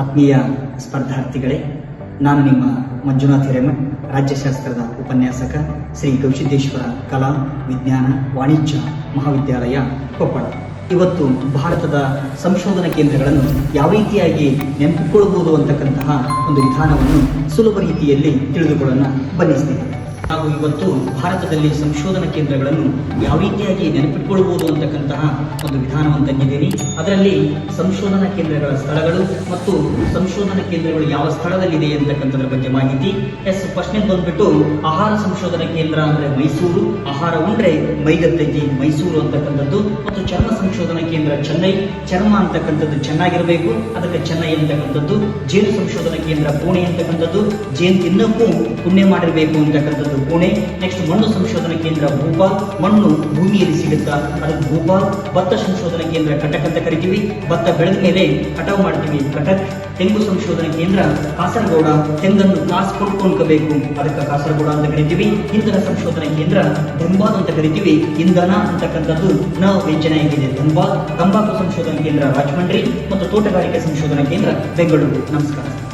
ಆತ್ಮೀಯ ಸ್ಪರ್ಧಾರ್ಥಿಗಳೇ, ನಾನು ನಿಮ್ಮ ಮಂಜುನಾಥ ಹಿರೇಮಠ್ ರಾಜ್ಯಶಾಸ್ತ್ರದ ಉಪನ್ಯಾಸಕ ಶ್ರೀ ಗವಿಸಿದ್ದೇಶ್ವರ ಕಲಾ ವಿಜ್ಞಾನ ವಾಣಿಜ್ಯ ಮಹಾವಿದ್ಯಾಲಯ ಕೊಪ್ಪಳ. ಇವತ್ತು ಭಾರತದ ಸಂಶೋಧನಾ ಕೇಂದ್ರಗಳನ್ನು ಯಾವ ರೀತಿಯಾಗಿ ನೆನಪಿಕೊಳ್ಳಬಹುದು ಅಂತಕ್ಕಂತಹ ಒಂದು ವಿಧಾನವನ್ನು ಸುಲಭ ರೀತಿಯಲ್ಲಿ ತಿಳಿದುಕೊಳ್ಳೋಣ. ಬನ್ನಿ ನಾವು ಇವತ್ತು ಭಾರತದಲ್ಲಿ ಸಂಶೋಧನಾ ಕೇಂದ್ರಗಳನ್ನು ಯಾವ ರೀತಿಯಾಗಿ ನೆನಪಿಟ್ಕೊಳ್ಬಹುದು ಅಂತಕ್ಕಂತಹ ಒಂದು ವಿಧಾನವನ್ನು ತಂದಿದ್ದೀನಿ ಅದರಲ್ಲಿ ಸಂಶೋಧನಾ ಕೇಂದ್ರಗಳ ಸ್ಥಳಗಳು ಮತ್ತು ಸಂಶೋಧನಾ ಕೇಂದ್ರಗಳು ಯಾವ ಸ್ಥಳದಲ್ಲಿದೆ ಅಂತಕ್ಕಂಥದ್ರ ಬಗ್ಗೆ ಮಾಹಿತಿ. ಎಸ್ ಪ್ರಶ್ನೆ ಬಂದ್ಬಿಟ್ಟು ಆಹಾರ ಸಂಶೋಧನಾ ಕೇಂದ್ರ ಅಂದ್ರೆ ಮೈಸೂರು, ಆಹಾರ ಉಂಡ್ರೆ ಮೈಗತ್ತೈತಿ ಮೈಸೂರು ಅಂತಕ್ಕಂಥದ್ದು ಮತ್ತು ಚರ್ಮ ಸಂಶೋಧನಾ ಕೇಂದ್ರ ಚೆನ್ನೈ, ಚರ್ಮ ಅಂತಕ್ಕಂಥದ್ದು ಚೆನ್ನಾಗಿರಬೇಕು, ಅದಕ್ಕೆ ಚೆನ್ನೈ ಅಂತಕ್ಕಂಥದ್ದು, ಜೇನು ಸಂಶೋಧನಾ ಕೇಂದ್ರ ಪುಣೆ ಅಂತಕ್ಕಂಥದ್ದು, ಜೇನು ತಿನ್ನಕ್ಕೂ ಪುಣ್ಯ ಮಾಡಿರಬೇಕು ಅಂತಕ್ಕಂಥದ್ದು ಪುಣೆ ನೆಕ್ಸ್ಟ್ ಮಣ್ಣು ಸಂಶೋಧನಾ ಕೇಂದ್ರ ಭೂಪಾಲ್. ಮಣ್ಣು ಭೂಮಿಯಲ್ಲಿ ಸಿಗುತ್ತಾ? ಅದಕ್ಕೆ ಭೂಪಾಲ್. ಭತ್ತ ಸಂಶೋಧನಾ ಕೇಂದ್ರ ಕಟಕ್ ಅಂತ ಕರಿತೀವಿ. ಭತ್ತ ಬೆಳೆದ ಮೇಲೆ ಕಟಾವು ಮಾಡ್ತೀವಿ ಕಟಕ್. ತೆಂಗು ಸಂಶೋಧನಾ ಕೇಂದ್ರ ಕಾಸರಗೋಡ. ತೆಂಗನ್ನು ಕಾಸು ಕೊಟ್ಕೊಂಡ್ಕೋಬೇಕು ಅದಕ್ಕೆ ಕಾಸರಗೋಡ ಅಂತ ಕರಿತೀವಿ. ಇಂಧನ ಸಂಶೋಧನಾ ಕೇಂದ್ರ ಧನ್ಬಾದ್ ಅಂತ ಕರಿತೀವಿ. ಇಂಧನ ಅಂತಕ್ಕಂಥದ್ದು ನ ವ್ಯಂಜನ ಆಗಿದೆ. ಧನ್ಬಾದ್ ತಂಬಾಕು ಸಂಶೋಧನಾ ಕೇಂದ್ರ ರಾಜಮಂಡ್ರಿ ಮತ್ತು ತೋಟಗಾರಿಕೆ ಸಂಶೋಧನಾ ಕೇಂದ್ರ ಬೆಂಗಳೂರು. ನಮಸ್ಕಾರ.